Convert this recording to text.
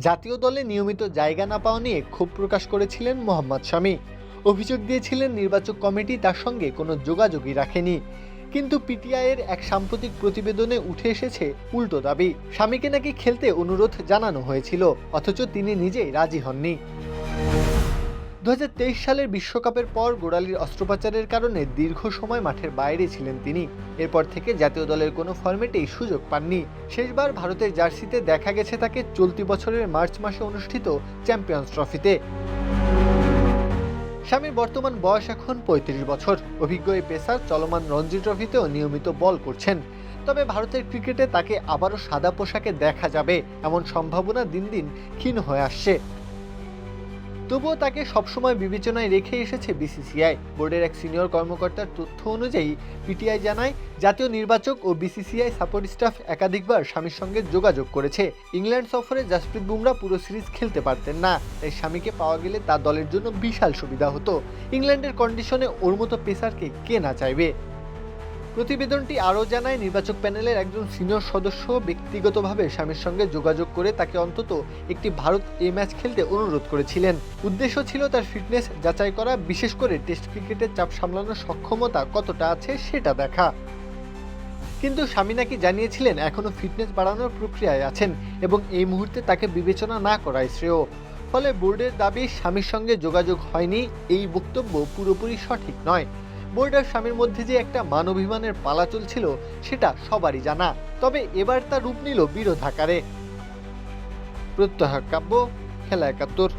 জাতীয় দলে নিয়মিত জায়গা না পাওয়া নিয়ে ক্ষোভ প্রকাশ করেছিলেন মোহাম্মদ শামী। অভিযোগ দিয়েছিলেন নির্বাচক কমিটি তার সঙ্গে কোনো যোগাযোগই রাখেনি। কিন্তু পিটিআইয়ের এক সাম্প্রতিক প্রতিবেদনে উঠে এসেছে উল্টো দাবি। স্বামীকে নাকি খেলতে অনুরোধ জানানো হয়েছিল, অথচ তিনি নিজেই রাজি হননি। দু হাজার তেইশ সালের বিশ্বকাপের পর গোড়ালির অস্ত্রোপচারের কারণে দীর্ঘ সময় মাঠের বাইরে ছিলেন তিনি। এরপর থেকে জাতীয় দলের কোনো ফর্মেটেই সুযোগ পাননি। শেষবার ভারতের জার্সিতে দেখা গেছে তাকে চলতি বছরের মার্চ মাসে অনুষ্ঠিত চ্যাম্পিয়ন্স ট্রফিতে। স্বামীর বর্তমান বয়স এখন পঁয়ত্রিশ বছর। অভিজ্ঞ এই পেসার চলমান রঞ্জি ট্রফিতেও নিয়মিত বল করছেন। তবে ভারতের ক্রিকেটে তাকে আবারও সাদা পোশাকে দেখা যাবে, এমন সম্ভাবনা দিন দিন ক্ষীণ হয়ে আসছে। তবুও তাকে সবসময় বিবেচনায় রেখে এসেছে বিসিসিআই। বোর্ডের এক সিনিয়র কর্মকর্তার তথ্য অনুযায়ী, পিটিআই জানায়, জাতীয় নির্বাচক ও বিসিসিআই সাপোর্ট স্টাফ একাধিকবার স্বামীর সঙ্গে যোগাযোগ করেছে। ইংল্যান্ড সফরে জাসপ্রীত বুমরা পুরো সিরিজ খেলতে পারতেন না, তাই স্বামীকে পাওয়া গেলে তার দলের জন্য বিশাল সুবিধা হতো। ইংল্যান্ডের কন্ডিশনে ওর মতো পেসারকে কে না চাইবে? প্রতিবেদনটি আরও জানায়, নির্বাচক প্যানেলের একজন সিনিয়র সদস্য ব্যক্তিগতভাবে স্বামীর সঙ্গে যোগাযোগ করে তাকে অন্তত একটি ভারত এ ম্যাচ খেলতে অনুরোধ করেছিলেন। উদ্দেশ্য ছিল তার ফিটনেস যাচাই করা, বিশেষ করে টেস্ট ক্রিকেটের চাপ সামলানোর সক্ষমতা কতটা আছে সেটা দেখা। কিন্তু স্বামী নাকি জানিয়েছিলেন এখনও ফিটনেস বাড়ানোর প্রক্রিয়ায় আছেন এবং এই মুহূর্তে তাকে বিবেচনা না করাই শ্রেয়। ফলে বোর্ডের দাবি, স্বামীর সঙ্গে যোগাযোগ হয়নি, এই বক্তব্য পুরোপুরি সঠিক নয়। আর স্বামীর মধ্যে যে একটা মানবিমানের পালা চলছিল, সেটা সবারই জানা। তবে এবার তা রূপ নিল বিরোধাকারে। প্রত্যহ কাব্য, খেলা একাত্তর।